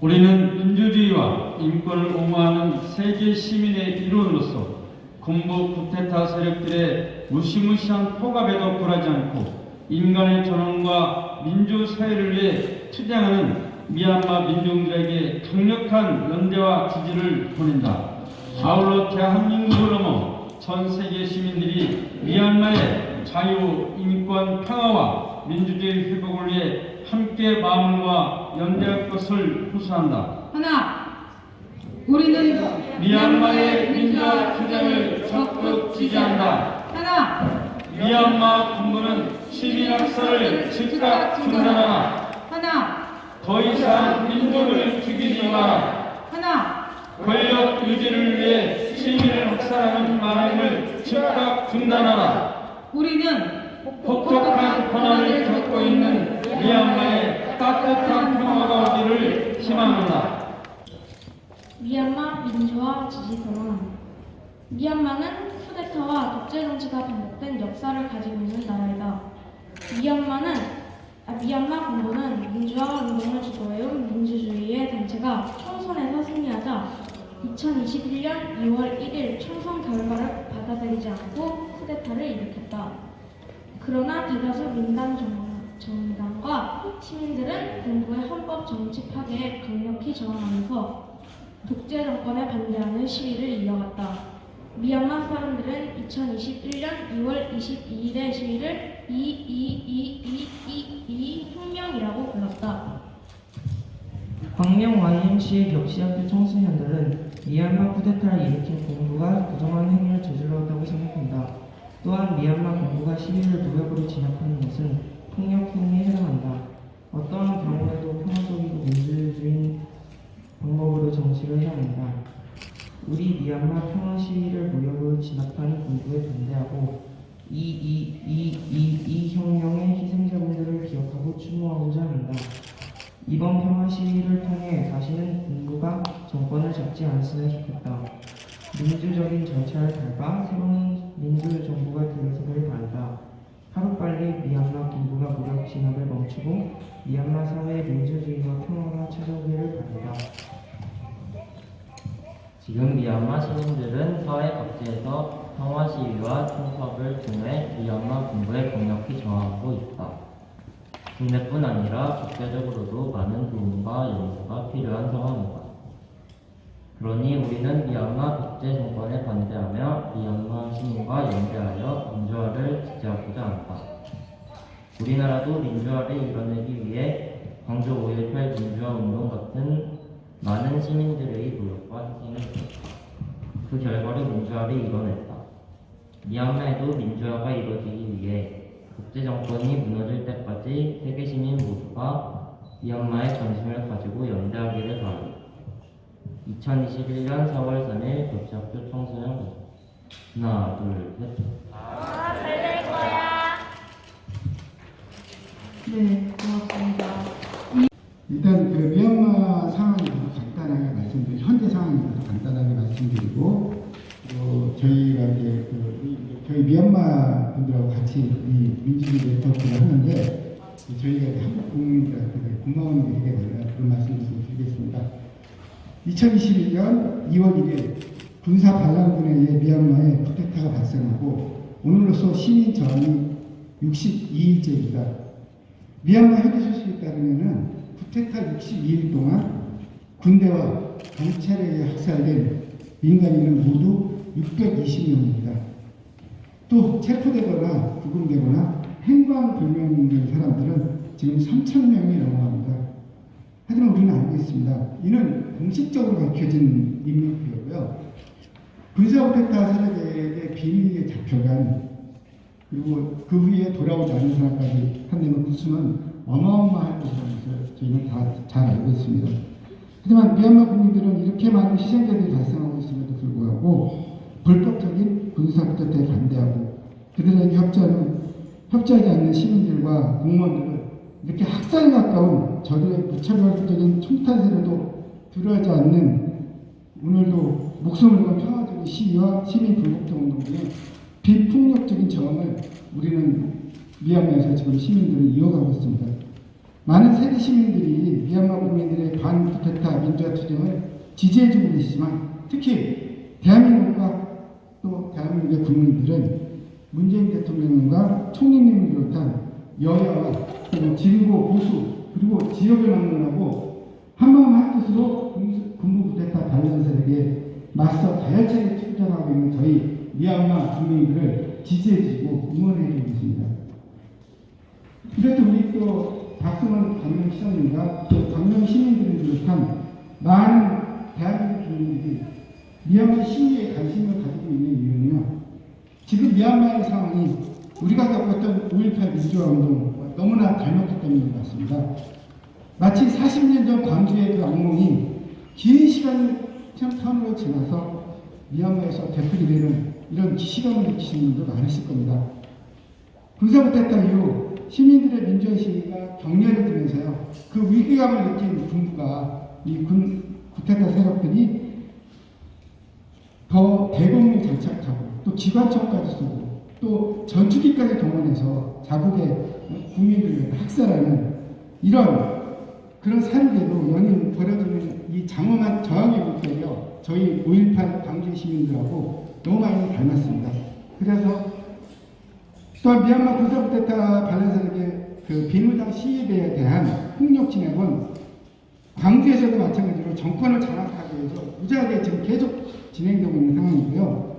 우리는 민주주의와 인권을 옹호하는 세계 시민의 일원으로서 군부 쿠데타 세력들의 무시무시한 포갑에도 굴하지 않고 인간의 존엄과 민주 사회를 위해 투쟁하는 미얀마 민중들에게 강력한 연대와 지지를 보낸다. 아울러 대한민국을 넘어 전 세계 시민들이 미얀마의 자유, 인권, 평화와 민주주의 회복을 위해 함께 모아 연대할 것을 호소한다. 하나, 우리는 미얀마의 민주화 투쟁을 적극 지지한다. 하나, 미얀마 군부는 시민 학살을 즉각 중단하라. 하나, 더 이상 민족을 죽이지 마라. 하나, 권력 유지를 위해 시민을 학살하는 만행을 즉각 중단하라. 우리는 혹독한 고난을 겪고 있는 미얀마의 따뜻한 평화가 오기를 희망한다. 미얀마 민주화 지지 선언. 미얀마는 쿠데타와 독재 정치가 반복된 역사를 가지고 있는 나라이다. 미얀마는 아, 미얀마 군부는 민주화 운동을 주도해온 민주주의의 단체가 총선에서 승리하자 2021년 2월 1일 총선 결과를 받아들이지 않고 쿠데타를 일으켰다. 그러나 대다수 민당 정- 정당과 시민들은 군부의 헌법 정치 파괴에 강력히 저항하면서 독재 정권에 반대하는 시위를 이어갔다. 미얀마 사람들은 2021년 2월 22일의 시위를 22222 혁명이라고 불렀다. 광명 YMCA 격시학교 청소년들은 미얀마 쿠데타를 일으킨 공부가 부정한 행위를 저질렀다고 생각한다. 또한 미얀마 공부가 시위를 무력으로 진압하는 것은 폭력 행위에 해당한다. 어떠한 경우에도 평화적이고 민주주의인 방법으로 정치를 해야 한다. 우리 미얀마 평화 시위를 무력으로 진압하는 군부에 반대하고 이, 이, 이, 이, 이 혁명의 희생자분들을 기억하고 추모하고자 한다. 이번 평화 시위를 통해 다시는 군부가 정권을 잡지 않았으면 좋겠다. 민주적인 절차를 밟아 새로운 민주 정부가 들어서길 바란다. 하루빨리 미얀마 군부가 무력 진압을 멈추고 미얀마 사회의 민주주의와 평화가 찾아오기를 바란다. 지금 미얀마 시민들은 사회 각지에서 평화 시위와 총파업을 통해 미얀마 군부에 강력히 저항하고 있다. 국내뿐 아니라 국제적으로도 많은 도움과 연구가 필요한 상황이다. 그러니 우리는 미얀마 독재 정권에 반대하며 미얀마 시민과 연대하여 민주화를. 우리나라도 민주화를 이뤄내기 위해 광주 5.18 민주화 운동 같은 많은 시민들의 노력과 희생을 했다. 그 결과로 민주화를 이뤄냈다. 미얀마에도 민주화가 이루어지기 위해 독재 정권이 무너질 때까지 세계 시민 모두가 미얀마의 관심을 가지고 연대하기를 바란다. 2021년 4월 3일 격시학교 청소년 회 하나, 둘, 셋. 네, 고맙습니다. 일단 그 미얀마 대해서 간단하게 말씀드리 현재 대해서 간단하게 말씀드리고 어, 저희가 이제 그 이- 저희 미얀마 분들하고 같이 이 민주주의 네트워크를 하는데 저희가 한국 국민들한테 고마운 일이 되는 그런 말씀을 좀 드리겠습니다. 2021년 2월 1일 군사 반란군에 의해 미얀마에 쿠데타가 발생하고 오늘로써 시민 저항이 62일째입니다. 미얀마 현지 소식에 따르면은 쿠데타 62일 동안 군대와 경찰에 의해 학살된 민간인은 모두 620명입니다. 또 체포되거나 구금되거나 행방불명된 사람들은 지금 3,000명이 넘어갑니다. 하지만 우리는 알고 있습니다. 이는 공식적으로 밝혀진 인명피해고요. 군사 쿠데타 세력에게 비밀리에 잡혀간 그리고 그 후에 돌아오지 않은 사람까지 그 수는 어마어마할 것이라는 저희는 다 잘 알고 있습니다. 하지만 미얀마 국민들은 이렇게 많은 희생자들이 발생하고 있음에도 불구하고 불법적인 군사 쿠데타에 반대하고 그들에게 협조하는 협조하지 않는 시민들과 공무원들을 이렇게 학살에 가까운 저들의 무차별적인 총탄세를도 두려워하지 않는 오늘도 목숨을 건 평화적인 시위와 시민 불복종 운동 중에 비폭력적인 저항을 우리는 미얀마에서 지금 시민들은 이어가고 있습니다. 많은 세계 시민들이 미얀마 국민들의 반쿠데타 민주화 투쟁을 지지해주고 계시지만 특히 대한민국과 또 대한민국의 국민들은 문재인 대통령과 총리님을 비롯한 여야와 그리고 진보 보수 그리고 지역을 막론하고 한마음 한 뜻으로 군수- 군부 부대타 반란 세력에 맞서 가열차게 투쟁하고 있는 저희 미얀마 국민들을 지지해주고 응원해주고 있습니다. 그래도 우리 또 박수원 광명 시장님과 또 광명 시민들을 비롯한 많은 대한민국 국민들이 미얀마 시위에 관심을 가지고 있는 이유는요. 지금 미얀마의 상황이 우리가 겪었던 5.18 민주화 운동과 너무나 닮았기 때문인 것 같습니다. 마치 40년 전 광주의 그 악몽이 긴 시간을 참으로 지나서 미얀마에서 되풀이되는 이런 시간을 느끼시는 분도 많으실 겁니다. 군사부대타 이후 시민들의 민주화 시위가 격렬히 되면서요. 그 위기감을 느낀 군부가 이군 구테타 세력들이 더 대공을 장착하고 또 기관총까지 쏘고 또 전투기까지 동원해서 자국의 국민들을 학살하는 이런 그런 사례대로 연일 벌어지는 이 장엄한 저항의 물결이요 저희 5.18 광주 시민들하고 너무 많이 닮았습니다. 그래서 또한 미얀마 군사부대타 반란 세력의 그 비무장 시위대에 대한 폭력 진압은 광주에서도 마찬가지로 정권을 장악하기 위해서 무지하게 지금 계속 진행되고 있는 상황이고요.